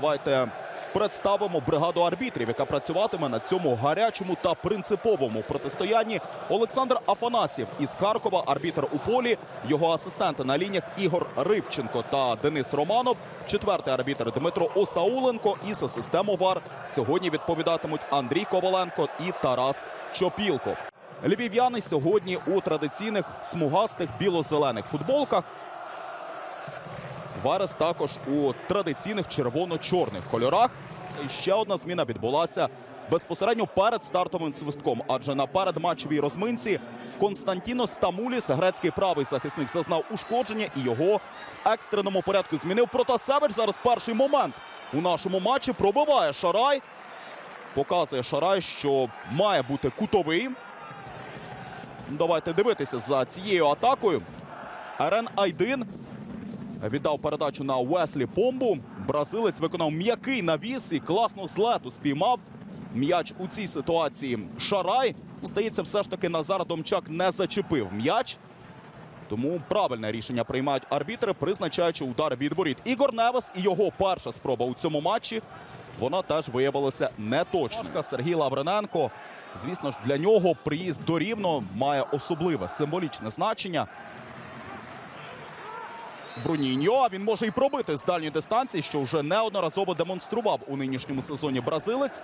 давайте представимо бригаду арбітрів, яка працюватиме на цьому гарячому та принциповому протистоянні. Олександр Афанасів із Харкова, арбітр у полі, його асистенти на лініях Ігор Рибченко та Денис Романов. Четвертий арбітр Дмитро Осауленко. І за систему ВАР сьогодні відповідатимуть Андрій Коваленко і Тарас Чопілко. Львів'яни сьогодні у традиційних смугастих біло-зелених футболках. Варес також у традиційних червоно-чорних кольорах. І ще одна зміна відбулася безпосередньо перед стартовим свистком, адже на передматчевій розминці Константіно Стамуліс, грецький правий захисник, зазнав ушкодження і його в екстреному порядку змінив Протасевич. Зараз перший момент у нашому матчі пробиває Шарай. Показує Шарай, що має бути кутовий. Давайте дивитися за цією атакою. Арен Айдин віддав передачу на Уеслі Помбу. Бразилець виконав м'який навіс і класно з лету спіймав м'яч у цій ситуації. Шарай. Ну, Здається, все ж таки Назар Домчак не зачепив м'яч. Тому правильне рішення приймають арбітри, призначаючи удар від воріт. Ігор Невес і його перша спроба у цьому матчі. Вона теж виявилася неточною. Сергій Лаврененко. Звісно ж, для нього приїзд до Рівно має особливе символічне значення. Бруніньо. Він може і пробити з дальньої дистанції, що вже неодноразово демонстрував у нинішньому сезоні бразилець.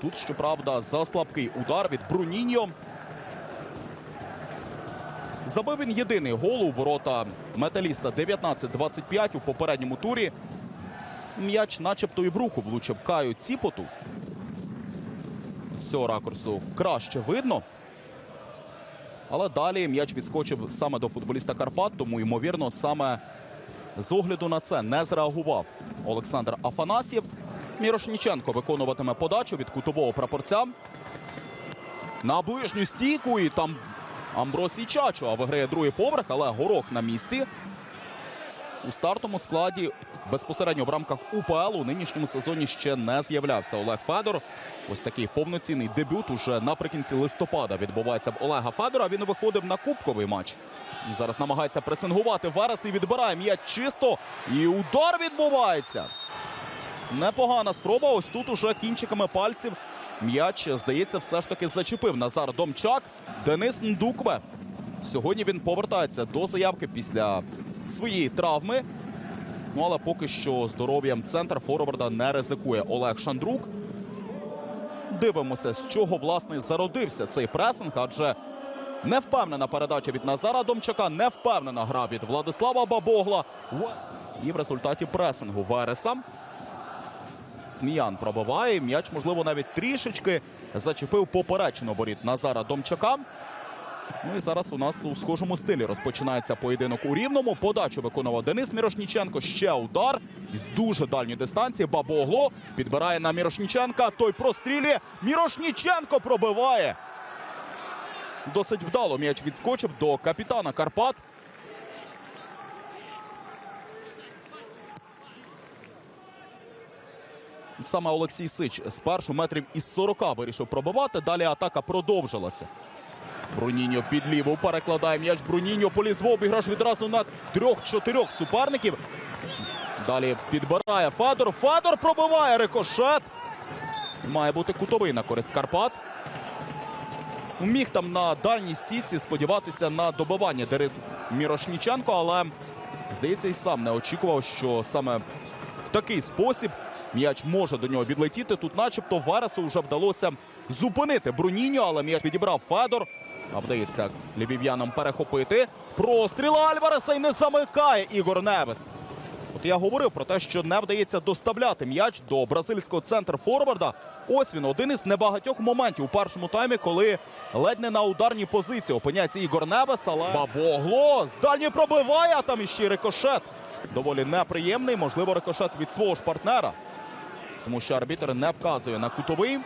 Тут, щоправда, за слабкий удар від Бруніньо. Забив він єдиний гол у ворота металіста 19-25 у попередньому турі. М'яч начебто і в руку влучив Каю Ціпоту. Цього ракурсу краще видно. Але далі м'яч відскочив саме до футболіста Карпат, тому, ймовірно, саме з огляду на це не зреагував Олександр Афанасьєв. Мірошніченко виконуватиме подачу від кутового прапорця. На ближню стійку і там Амбросій Чачо виграє другий поверх, але горох на місці. У стартовому складі безпосередньо в рамках УПЛ у нинішньому сезоні ще не з'являвся Олег Федор. Ось такий повноцінний дебют уже наприкінці листопада відбувається в Олега Федора. Він виходив на кубковий матч. Зараз намагається пресингувати Верес і відбирає м'яч чисто. І удар відбувається. Непогана спроба. Ось тут уже кінчиками пальців м'яч, здається, все ж таки зачепив Назар Домчак. Денис Ндукве. Сьогодні він повертається до заявки після своєї травми. Ну, але поки що здоров'ям центр форварда не ризикує Олег Шандрук. Дивимося, з чого власне зародився цей пресинг, адже не впевнена передача від Назара Домчака, не впевнена гра від Владислава Бабогла. І в результаті пресингу Вереса Сміян пробиває. М'яч, можливо, навіть трішечки зачепив поперечину воріт Назара Домчака. Ну і зараз у нас у схожому стилі розпочинається поєдинок у рівному. Подачу виконував Денис Мірошніченко. Ще удар із дуже дальньої дистанції. Бабогло підбирає на Мірошніченка. Той прострілює. Мірошніченко пробиває. Досить вдало м'яч відскочив до капітана Карпат. Саме Олексій Сич спершу метрів із 40 вирішив пробивати. Далі атака продовжилася. Бруніньо під ліву перекладає м'яч. Бруніньо поліз в обіграш відразу на трьох-чотирьох суперників. Далі підбирає Федор. Федор пробиває рикошет. Має бути кутовий на користь Карпат. Міг там на дальній стійці сподіватися на добивання Дерис Мірошніченко, але здається, і сам не очікував, що саме в такий спосіб м'яч може до нього відлетіти. Тут, начебто, Вересу вже вдалося зупинити Бруніньо, але м'яч відібрав Федор. А вдається львів'янам перехопити. Простріл Альвареса і не замикає Ігор Невес. От я говорив про те, що не вдається доставляти м'яч до бразильського центру форварда. Ось він один із небагатьох моментів у першому таймі, коли ледь не на ударній позиції опиняється Ігор Невес, але Бабогло з дальньої пробиває, а там іще рикошет. Доволі неприємний, можливо, рикошет від свого ж партнера. Тому що арбітр не вказує на кутовий.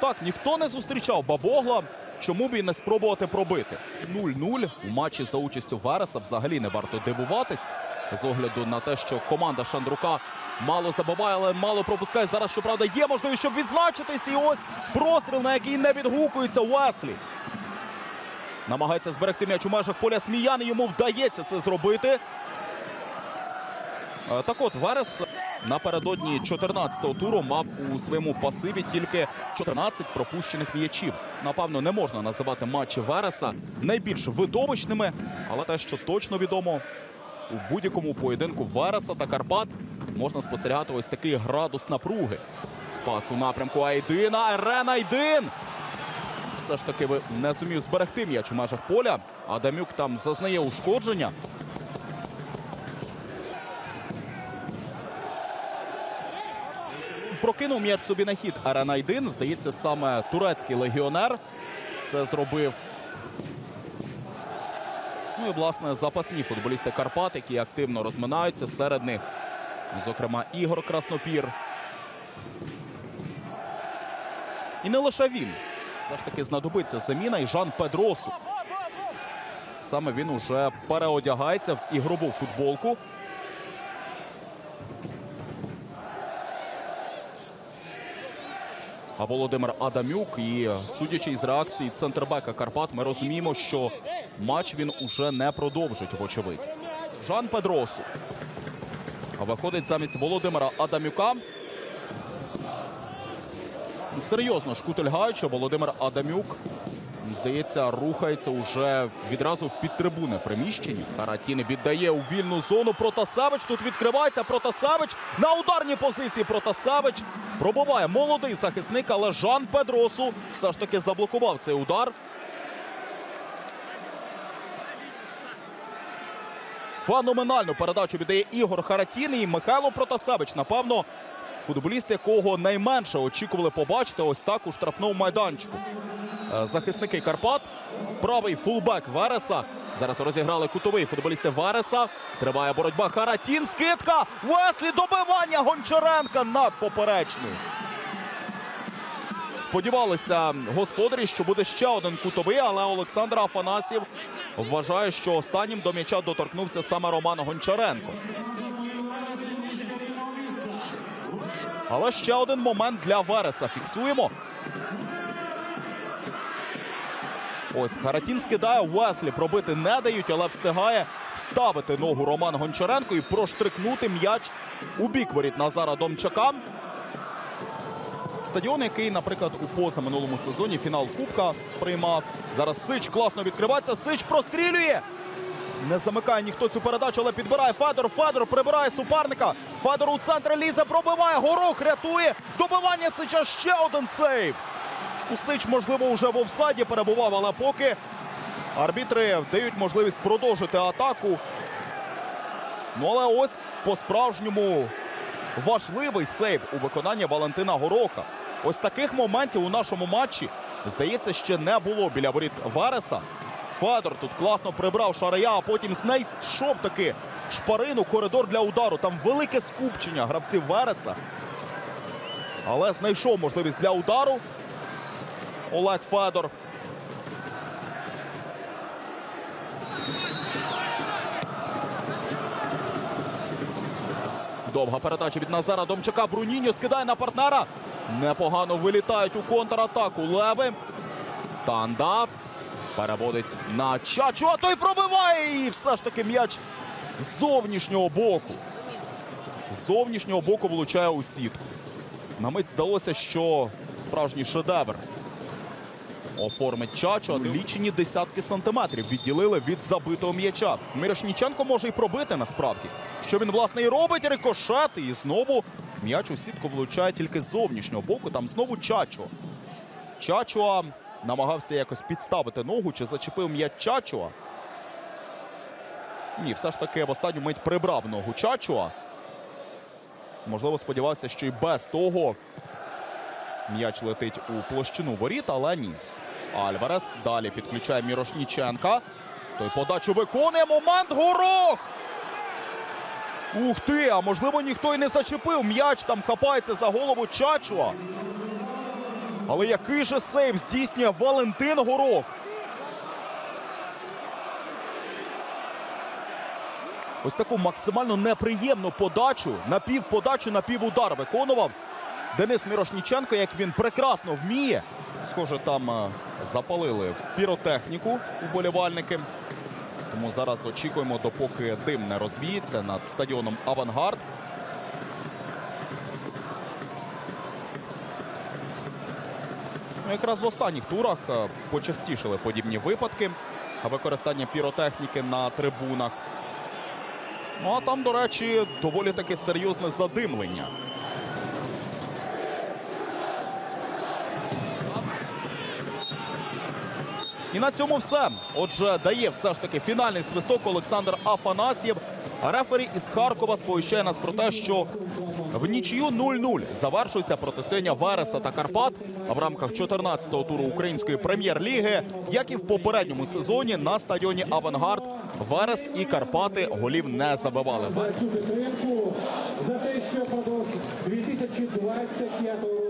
Так, ніхто не зустрічав Бабогла. Чому б і не спробувати пробити? 0-0 у матчі за участю Вереса взагалі не варто дивуватись з огляду на те, що команда Шандрука мало забиває, але мало пропускає. Зараз, щоправда, є можливість, щоб відзначитись. І ось простріл, на який не відгукується Уеслі. Намагається зберегти м'яч у межах поля Сміян. Йому вдається це зробити. Е, Так от, Верес напередодні 14-го туру мав у своєму пасиві тільки 14 пропущених м'ячів. Напевно, не можна називати матчі Вереса найбільш видовищними, але те, що точно відомо, у будь-якому поєдинку Вереса та Карпат можна спостерігати ось такий градус напруги. Пас у напрямку Айдина. Ерен Айдин! Все ж таки не зумів зберегти м'яч у межах поля. Адамюк там зазнає ушкодження. Прокинув м'яч собі на хід Арен Айдин. Здається, саме турецький легіонер це зробив. Ну і власне запасні футболісти Карпат, які активно розминаються серед них. Зокрема, Ігор Краснопір. І не лише він. Все ж таки знадобиться заміна і Жан Педросу. Саме він уже переодягається в ігрову футболку. Володимир Адамюк і судячи із реакції центрбека Карпат, ми розуміємо, що матч він уже не продовжить, вочевидь. Жан Педросу. Виходить замість Володимира Адамюка. Серйозно шкутильгаючи, Володимир Адамюк, здається, рухається уже відразу в підтрибуни приміщення. Каратіни віддає у вільну зону. Протасевич тут відкривається. Протасевич на ударній позиції. Протасевич пробиває молодий захисник, але Жан Педросу все ж таки заблокував цей удар. Феноменальну передачу віддає Ігор Харатін і Михайло Протасевич. Напевно, футболіст, якого найменше очікували побачити ось так у штрафному майданчику. Е, Захисники Карпат. Правий фулбек Вереса. Зараз розіграли кутовий футболісти Вереса. Триває боротьба Харатін. Скидка. Веслі добивання Гончаренка над поперечний. Сподівалися господарі, що буде ще один кутовий, але Олександр Афанасів вважає, що останнім до м'яча доторкнувся саме Роман Гончаренко. Але ще один момент для Вереса. Фіксуємо. Ось Харатін скидає Уеслі. Пробити не дають, але встигає вставити ногу Роман Гончаренко і проштрикнути м'яч у бік воріт Назара Домчака. Стадіон, який, наприклад, у позаминулому сезоні фінал Кубка приймав. Зараз Сич класно відкривається. Сич прострілює. Не замикає ніхто цю передачу, але підбирає Федор. Федор прибирає суперника. Федор у центр лізе, пробиває. Горох рятує. Добивання Сича ще один сейв. Усич, можливо, вже в офсайді перебував, але поки арбітри дають можливість продовжити атаку. Ну, але ось по-справжньому важливий сейв у виконанні Валентина Гороха. Ось таких моментів у нашому матчі, здається, ще не було біля воріт Вереса. Федор тут класно прибрав Шарая, а потім знайшов таки шпарину, коридор для удару. Там велике скупчення гравців Вереса. Але знайшов можливість для удару. Олег Федор. Довга передача від Назара Домчака. Бруніньо скидає на партнера. Непогано вилітають у контратаку. Леви. Танда переводить на Чачу. А той пробиває. І все ж таки м'яч з зовнішнього боку. З зовнішнього боку влучає у сітку. На мить здалося, що справжній шедевр оформить Чачо. Лічені десятки сантиметрів відділили від забитого м'яча. Мірошніченко може й пробити насправді. Що він, власне, і робить рикошет. І знову м'яч у сітку влучає тільки з зовнішнього боку. Там знову Чачо. Чачуа намагався якось підставити ногу чи зачепив м'яч Чачуа. Ні, все ж таки в останню мить прибрав ногу Чачуа. Можливо, сподівався, що й без того м'яч летить у площину воріт, але ні. Альварес далі підключає Мірошніченка. Той подачу виконує. Момент горох! Ух ти! А можливо, ніхто й не зачепив. М'яч там хапається за голову Чачуа. Але який же сейв здійснює Валентин Горох? Ось таку максимально неприємну подачу, напівподачу, напівудар виконував Денис Мірошніченко, як він прекрасно вміє. Схоже, там е, запалили піротехніку уболівальники. Тому зараз очікуємо, допоки дим не розвіється над стадіоном Авангард. Ну, Якраз в останніх турах е, почастішили подібні випадки використання піротехніки на трибунах. Ну а там, до речі, доволі таки серйозне задимлення. І на цьому все. Отже, дає все ж таки фінальний свисток Олександр Афанасьєв. Рефері із Харкова сповіщає нас про те, що в нічию 0-0 завершується протистояння Вереса та Карпат. В рамках 14-го туру української прем'єр-ліги, як і в попередньому сезоні, на стадіоні Авангард Верес і Карпати голів не забивали. за те, що продовж 2025 року